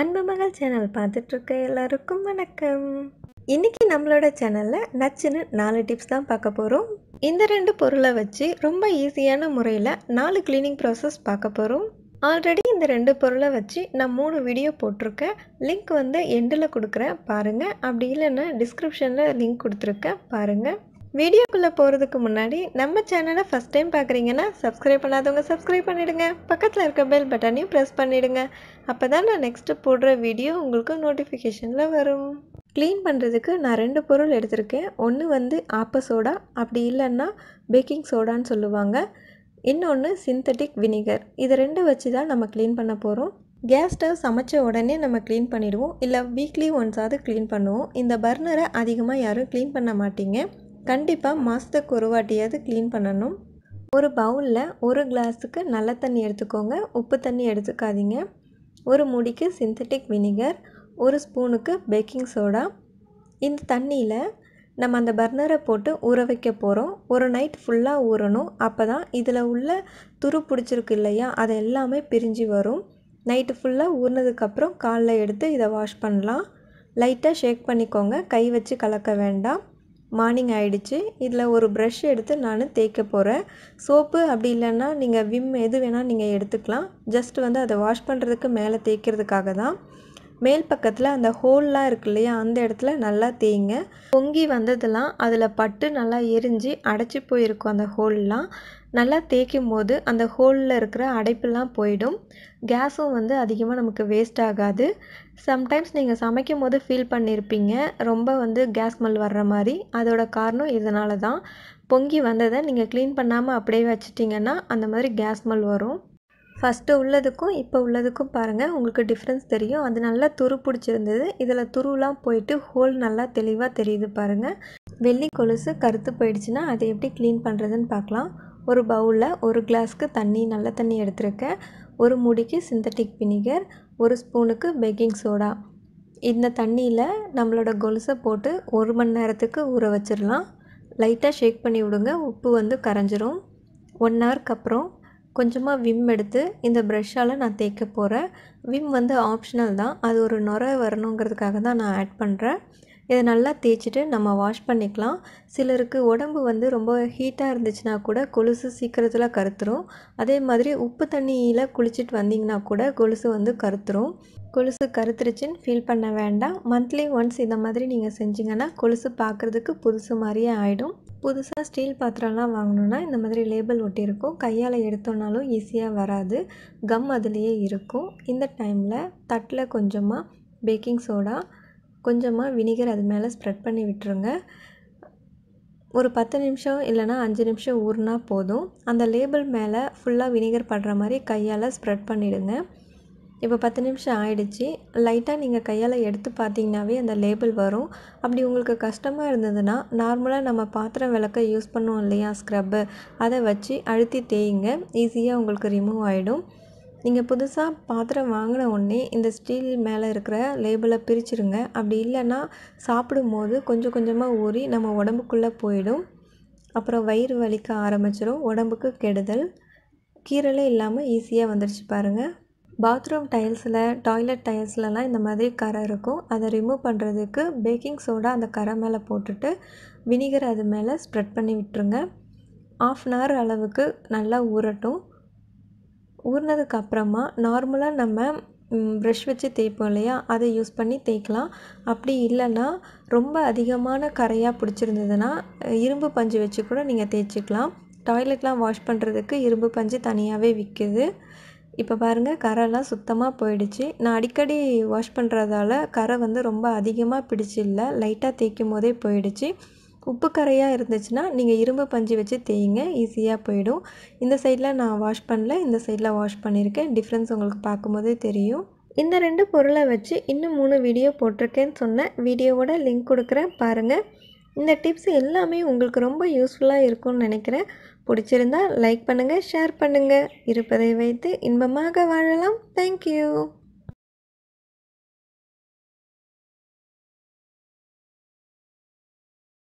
அன்பு மகள் சேனல் பார்த்துட்ருக்க எல்லாருக்கும் வணக்கம். இன்னைக்கு நம்மளோட சேனலில் நச்சுன்னு நாலு டிப்ஸ் தான் பார்க்க போகிறோம் இந்த ரெண்டு பொருளை வச்சு ரொம்ப ஈஸியான முறையில் நாலு க்ளீனிங் ப்ராசஸ் பார்க்க போகிறோம் ஆல்ரெடி இந்த ரெண்டு பொருளை வச்சு நான் மூணு வீடியோ போட்டிருக்கேன். லிங்க் வந்து எண்டில் கொடுக்குறேன். பாருங்கள் அப்படி இல்லைன்னா டிஸ்கிரிப்ஷனில் லிங்க் கொடுத்துருக்கேன். பாருங்கள் வீடியோக்குள்ளே போகிறதுக்கு முன்னாடி நம்ம சேனலை ஃபஸ்ட் டைம் பார்க்குறீங்கன்னா சப்ஸ்கிரைப் பண்ணாதவங்க சப்ஸ்கிரைப் பண்ணிவிடுங்க பக்கத்தில் இருக்க பெல் பட்டனையும் ப்ரெஸ் பண்ணிவிடுங்க அப்போ தான் நான் நெக்ஸ்ட்டு போடுற வீடியோ உங்களுக்கு நோட்டிஃபிகேஷனில் வரும். க்ளீன் பண்ணுறதுக்கு நான் ரெண்டு பொருள் எடுத்திருக்கேன். ஒன்று வந்து ஆப்ப சோடா அப்படி இல்லைன்னா பேக்கிங் சோடான்னு சொல்லுவாங்க. இன்னொன்று சிந்தட்டிக் வினிகர் இது ரெண்டு வச்சு தான் நம்ம க்ளீன் பண்ண போகிறோம் கேஸ் ஸ்டவ் சமைச்ச உடனே நம்ம க்ளீன் பண்ணிடுவோம். இல்லை வீக்லி ஒன்ஸாவது க்ளீன் பண்ணுவோம். இந்த பர்னரை அதிகமாக யாரும் க்ளீன் பண்ண மாட்டீங்க. கண்டிப்பாக மாதத்துக்கு ஒரு வாட்டியாவது க்ளீன் பண்ணணும். ஒரு பவுலில் ஒரு கிளாஸுக்கு நல்ல தண்ணி எடுத்துக்கோங்க. உப்பு தண்ணி எடுத்துக்காதீங்க. ஒரு முடிக்கு சிந்தட்டிக் வினிகர் ஒரு ஸ்பூனுக்கு பேக்கிங் சோடா இந்த தண்ணியில் நம்ம அந்த பர்னரை போட்டு ஊற வைக்க போகிறோம் ஒரு நைட் ஃபுல்லாக ஊறணும். அப்போ தான் இதில் உள்ள துரு பிடிச்சிருக்கு இல்லையா? அது எல்லாமே பிரிஞ்சு வரும். நைட்டு ஃபுல்லாக ஊறினதுக்கப்புறம் காலைல எடுத்து இதை வாஷ் பண்ணலாம். லைட்டாக ஷேக் பண்ணிக்கோங்க. கை வச்சு கலக்க வேண்டாம். மார்னிங் ஆகிடுச்சு இதில் ஒரு ப்ரஷ் எடுத்து நான் தேய்க்க போகிறேன் சோப்பு அப்படி இல்லைன்னா நீங்கள் விம் எது வேணால் நீங்கள் எடுத்துக்கலாம். ஜஸ்ட் வந்து அதை வாஷ் பண்ணுறதுக்கு மேலே தேய்க்கிறதுக்காக தான். மேல் பக்கத்தில் அந்த ஹோல்லாம் இருக்கு இல்லையா அந்த இடத்துல நல்லா தேய்ங்க. பொங்கி வந்ததெல்லாம் அதில் பட்டு நல்லா எரிஞ்சு அடைச்சி போயிருக்கும் அந்த ஹோல்லாம். நல்லா தேய்க்கும் போது அந்த ஹோலில் இருக்கிற அடைப்பெல்லாம் போயிடும். கேஸும் வந்து அதிகமாக நமக்கு வேஸ்ட் ஆகாது. சம்டைம்ஸ் நீங்கள் சமைக்கும் போது ஃபீல் பண்ணியிருப்பீங்க ரொம்ப வந்து கேஸ் மல் வர்ற மாதிரி. அதோட காரணம் இதனால தான் பொங்கி வந்ததை நீங்கள் க்ளீன் பண்ணாமல் அப்படியே வச்சிட்டிங்கன்னா அந்த மாதிரி கேஸ் ஸ்மெல் வரும். ஃபஸ்ட்டு உள்ளதுக்கும் இப்போ உள்ளதுக்கும் பாருங்கள் உங்களுக்கு டிஃப்ரென்ஸ் தெரியும். அது நல்லா துரு பிடிச்சிருந்தது. இதில் துருலாம் போயிட்டு ஹோல் நல்லா தெளிவாக தெரியுது பாருங்கள் வெள்ளி கொலுசு கருத்து போயிடுச்சுன்னா அதை எப்படி க்ளீன் பண்ணுறதுன்னு பார்க்கலாம். ஒரு பவுலில் ஒரு கிளாஸ்க்கு தண்ணி நல்ல தண்ணி எடுத்திருக்கேன். ஒரு முடிக்கு சிந்தட்டிக் வினிகர் ஒரு ஸ்பூனுக்கு பேக்கிங் சோடா இந்த தண்ணியில் நம்மளோட கொலுசை போட்டு ஒரு மணி நேரத்துக்கு ஊற வச்சிடலாம். லைட்டாக ஷேக் பண்ணி விடுங்க. உப்பு வந்து கரைஞ்சிரும். ஒன் ஹவருக்கு அப்புறம் கொஞ்சமாக விம் எடுத்து இந்த ப்ரெஷ்ஷால் நான் தேய்க்க போகிறேன் விம் வந்து ஆப்ஷனல் தான். அது ஒரு நுர வரணுங்கிறதுக்காக தான் நான் ஆட் பண்ணுறேன் இதை நல்லா தேய்ச்சிட்டு நம்ம வாஷ் பண்ணிக்கலாம். சிலருக்கு உடம்பு வந்து ரொம்ப ஹீட்டாக இருந்துச்சுன்னா கூட கொலுசு சீக்கிரத்தில் கருத்துரும். அதே மாதிரி உப்பு தண்ணியில் குளிச்சுட்டு வந்தீங்கன்னா கூட கொலுசு வந்து கருத்துரும். கொலுசு கருத்துருச்சுன்னு ஃபீல் பண்ண வேண்டாம். மந்த்லி ஒன்ஸ் இந்த மாதிரி நீங்கள் செஞ்சிங்கன்னா கொலுசு பார்க்குறதுக்கு புதுசு மாதிரியே ஆகிடும் புதுசாக ஸ்டீல் பாத்திரம்லாம் வாங்கணுன்னா இந்த மாதிரி லேபிள் ஒட்டியிருக்கும். கையால் எடுத்தோன்னாலும் ஈஸியாக வராது. கம் அதுலேயே இருக்கும். இந்த டைமில் தட்டில் கொஞ்சமாக பேக்கிங் சோடா கொஞ்சமாக வினிகர் அது மேலே ஸ்ப்ரெட் பண்ணி விட்டுருங்க. ஒரு பத்து நிமிஷம் இல்லைனா அஞ்சு நிமிஷம் ஊறினா போதும். அந்த லேபிள் மேலே ஃபுல்லாக வினிகர் படுற மாதிரி கையால் ஸ்ப்ரெட் பண்ணிவிடுங்க இப்போ பத்து நிமிஷம் ஆயிடுச்சு. லைட்டாக நீங்கள் கையால் எடுத்து பார்த்தீங்கன்னாவே அந்த லேபிள் வரும். அப்படி உங்களுக்கு கஷ்டமாக இருந்ததுன்னா நார்மலாக நம்ம பாத்திரம் விளக்க யூஸ் பண்ணுவோம் இல்லையா ஸ்க்ரப்பு அதை வச்சு அழுத்தி தேயுங்க. ஈஸியாக உங்களுக்கு ரிமூவ் ஆகிடும் நீங்கள் புதுசாக பாத்திரம் வாங்கின உடனே இந்த ஸ்டீல் மேலே இருக்கிற லேபிளை பிரிச்சுருங்க. அப்படி இல்லைன்னா சாப்பிடும்போது கொஞ்சம் கொஞ்சமாக ஊறி நம்ம உடம்புக்குள்ளே போயிடும். அப்புறம் வயிறு வலிக்க ஆரம்பிச்சிடும் உடம்புக்கு கெடுதல். கீரலே இல்லாமல் ஈஸியாக வந்துடுச்சு பாருங்கள் பாத்ரூம் டைல்ஸில் டாய்லெட் டைல்ஸ்லலாம் இந்த மாதிரி கரை இருக்கும். அதை ரிமூவ் பண்ணுறதுக்கு பேக்கிங் சோடா அந்த கரை மேலே போட்டுட்டு வினிகர் அது மேலே ஸ்ப்ரெட் பண்ணி விட்டுருங்க. ஆஃப் அன் ஹவர் அளவுக்கு நல்லா ஊறட்டும். ஊறினதுக்கு அப்புறமா நார்மலாக நம்ம ப்ரஷ் வச்சு தேய்ப்போம் இல்லையா? அதை யூஸ் பண்ணி தேய்க்கலாம். அப்படி இல்லைன்னா ரொம்ப அதிகமான கரையாக பிடிச்சிருந்ததுன்னா இரும்பு பஞ்சு வச்சு கூட நீங்கள் தேய்ச்சிக்கலாம். டாய்லெட்லாம் வாஷ் பண்ணுறதுக்கு இரும்பு பஞ்சு தனியாகவே விற்குது இப்போ பாருங்கள் கரைலாம் சுத்தமாக போயிடுச்சு. நான் அடிக்கடி வாஷ் பண்ணுறதால கரை வந்து ரொம்ப அதிகமாக பிடிச்சில்லை. லைட்டாக தேய்க்கும் போதே போயிடுச்சு. உப்பு கரையாக இருந்துச்சுன்னா நீங்கள் இரும்பு பஞ்சு வச்சு தேய்ங்க ஈஸியாக போயிடும். இந்த சைடில் நான் வாஷ் பண்ணல இந்த சைடில் வாஷ் பண்ணியிருக்கேன். டிஃப்ரென்ஸ் உங்களுக்கு பார்க்கும்போதே தெரியும். இந்த ரெண்டு பொருளை வச்சு இன்னும் மூணு வீடியோ போட்டிருக்கேன்னு சொன்னேன் வீடியோவோட லிங்க் கொடுக்குறேன் பாருங்கள் இந்த டிப்ஸ் எல்லாமே உங்களுக்கு ரொம்ப யூஸ்ஃபுல்லாக இருக்கும்னு நினைக்கிறேன். பிடிச்சிருந்தா லைக் பண்ணுங்கள் ஷேர் பண்ணுங்கள் இருப்பதை வைத்து இன்பமாக வாழலாம். தேங்க்யூ.